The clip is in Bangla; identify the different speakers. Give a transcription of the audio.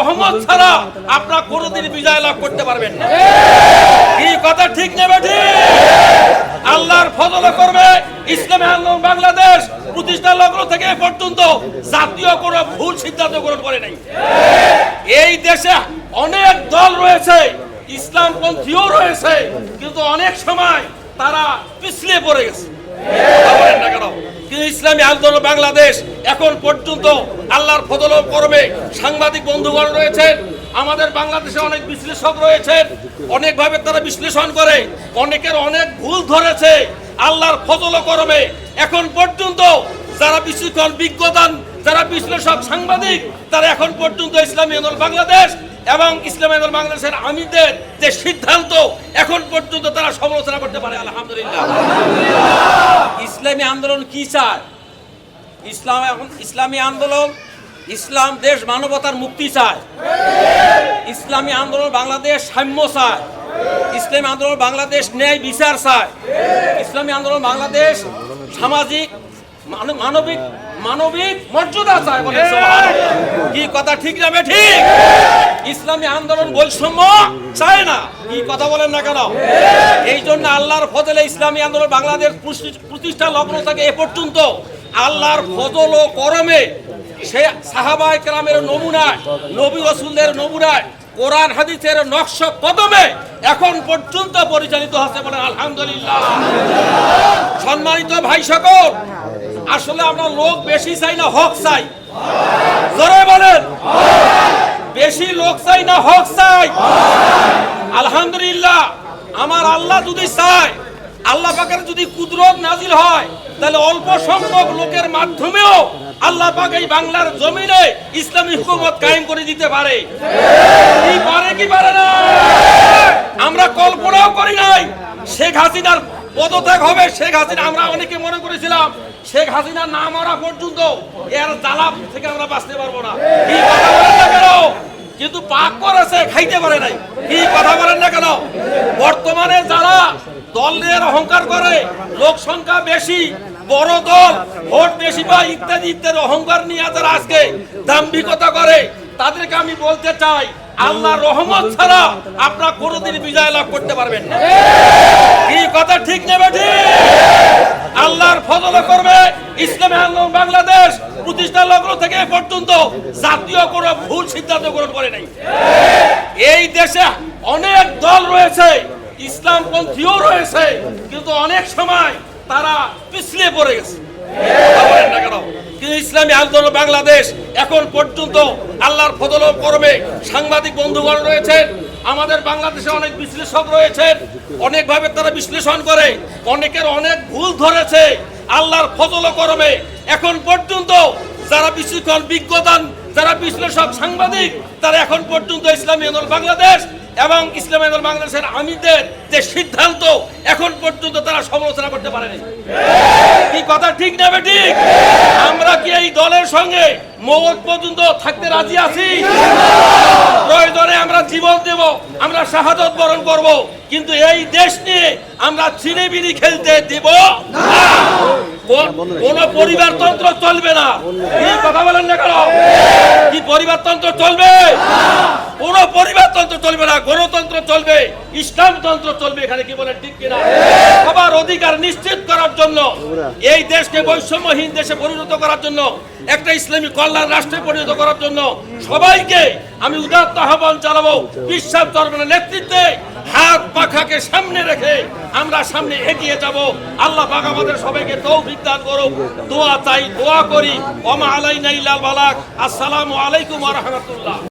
Speaker 1: রহমত ছাড়া আপনারা কোনোদিন বিজয় লাভ করতে পারবেন না। এই কথা ঠিক নেবে ঠিক আল্লাহর ফজল করবে ইসলামী আন্দোলন বাংলাদেশ প্রতিষ্ঠা লগ্ন থেকে পর্যন্ত জাতীয় কোনো ভুল সিদ্ধান্ত গ্রহণ করে নাই। এই দেশে অনেক দল রয়েছে ইসলামপন্থীও রয়েছে কিন্তু অনেক সময় তারা পিছলে পড়ে গেছে কথা বলেন না কেন? কিন্তু ইসলামী আন্দোলন বাংলাদেশ এখন পর্যন্ত আল্লাহর ফজল করবে সাংবাদিক বন্ধুগণ রয়েছেন। আমাদের বাংলাদেশে অনেক বিশ্লেষক রয়েছেন। অনেকভাবে তারা বিশ্লেষণ করে। অনেকের অনেক ভুল ধরেছে। আল্লাহর ফজল করবে এখন পর্যন্ত যারা বিশ্লেষণ বিজ্ঞতান যারা বিশ্লেষক সাংবাদিক, তারা এখন পর্যন্ত ইসলামী আন্দোলন বাংলাদেশ এবং ইসলামী বাংলাদেশের আমিদের যে সিদ্ধান্ত, এখন পর্যন্ত তারা সমালোচনা করতে পারে, আলহামদুলিল্লাহ। ইসলামী আন্দোলন কি চায়? ইসলাম এখন, ইসলামী আন্দোলন, ইসলাম দেশ মানবতার মুক্তি চায়। ইসলামী আন্দোলন বাংলাদেশ সাম্য চায়। ইসলামী আন্দোলন বাংলাদেশ ন্যায় বিচার চায়। ইসলামী আন্দোলন বাংলাদেশ সামাজিক মানবিক মানবিক মর্যাদা চায় বলে কি কথা ঠিক না বে ঠিক? ইসলামী আন্দোলন বৈষম্য চায় না। কি কথা বলেন না কেন? এই! জন্য আল্লাহর ফজলে ইসলামী আন্দোলন বাংলাদেশ প্রতিষ্ঠা লগ্ন থেকে এ পর্যন্ত আল্লাহর ফজল ও করমে সে সাহাবাই কেরামের নমুনায় নবী রসুলদের নমুনায় কোরআন হাদিসের নকশ কদমে এখন পর্যন্ত পরিচালিত হচ্ছে বলেন আলহামদুলিল্লাহ। সম্মানিত ভাই সকল আসলে আমরা লোক বেশি চাই না, হক চাই। জোরে বলেন। বেশি লোক চাই না, হক চাই। আলহামদুলিল্লাহ, আমার আল্লাহ যদি চায়, আল্লাহ পাকের যদি কুদরত নাজিল হয়, তাহলে অল্প সংখ্যক লোকের মাধ্যমেও আল্লাহ পাক এই বাংলার জমিনে ইসলামী হুকুমত কায়েম করে দিতে পারে। কি পারে কি পারে না? আমরা কল্পনাও করি নাই, শেখ হাসিনার পদত্যাগ হবে, শেখ হাসিনা। আমরা অনেকে মনে করেছিলাম, শেখ হাসিনা না মরা পর্যন্ত এর জ্বালা থেকে আমরা বাঁচতে পারব না। কি কথা বলেন না কেন? কিন্তু পাক করেছে, খাইতে পারে নাই। কি কথা বলেন না কেন? বর্তমানে যারা দল নিয়ে অহংকার করে, লোক সংখ্যা বেশি, বড় দল, ভোট বেশি পায় ইত্যাদি ইত্যাদি অহংকার নিয়ে যারা আজকে দাম্ভিকতা করে, তাদেরকে আমি বলতে চাই আল্লাহ রহমত ছাড়া আপনারা কোনোদিন বিজয় লাভ করতে পারবেন না। কি কথা ঠিক নেবে ঠিক আল্লাহর ফজল করবে ইসলামী আন্দোলন বাংলাদেশ প্রতিষ্ঠা লগ্ন থেকে পর্যন্ত জাতীয় কোনো ভুল সিদ্ধান্ত গ্রহণ করে নাই। এই দেশে অনেক দল রয়েছে ইসলামপন্থীও রয়েছে কিন্তু অনেক সময় তারা পিছলে পড়ে গেছে কথা বলেন না কেন? কিন্তু ইসলামী আন্দোলন বাংলাদেশ এখন পর্যন্ত আল্লাহর ফজল করবে সাংবাদিক বন্ধুগণ রয়েছেন। আমাদের বাংলাদেশে অনেক বিশ্লেষক রয়েছেন। অনেকভাবে তারা বিশ্লেষণ করে। অনেকের অনেক ভুল ধরেছে। আল্লাহর ফজল করবে এখন পর্যন্ত যারা বিশ্লেষণ বিজ্ঞতান যারা বিশ্লেষক সাংবাদিক, তারা এখন পর্যন্ত ইসলামী আন্দোলন বাংলাদেশ এবং ইসলামী বাংলাদেশের আমিদের যে সিদ্ধান্ত, এখন পর্যন্ত তারা সমালোচনা করতে পারেনি। কি কথা ঠিক নেবে ঠিক আমরা কি এই দলের সঙ্গে মৌত পর্যন্ত থাকতে রাজি আছি? প্রয়োজনে আমরা জীবন দেব, আমরা শাহাদত বরণ করব, কিন্তু এই দেশ নিয়ে আমরা ছিনিবিনি খেলতে দেব না। কোন- পরিবারতন্ত্র চলবে না। কথা বলেন না কেন? পরিবারতন্ত্র চলবে। কোন পরিবারতন্ত্র চলবে না, গণতন্ত্র চলবে, ইসলামতন্ত্র চলবে, এখানে কি বলে ঠিক কিনা? সবার অধিকার নিশ্চিত করার জন্য, এই দেশকে বৈষম্যহীন দেশে পরিণত করার জন্য, একটা ইসলামী কল্যাণ রাষ্ট্রে পরিণত করার জন্য সবাইকে আমি উদাত্ত আহ্বান চালাবো বিশ্বাস ধর্মের নেতৃত্বে হাত পাখাকে সামনে রেখে আমরা সামনে এগিয়ে যাব। আল্লাহ পাক আমাদের সবাইকে তৌফিক দান করুক। দোয়া চাই, দোয়া করি। ওমা আলাইনা ইল্লাল বালাক। আসসালামু আলাইকুম ওয়া রাহমাতুল্লাহ।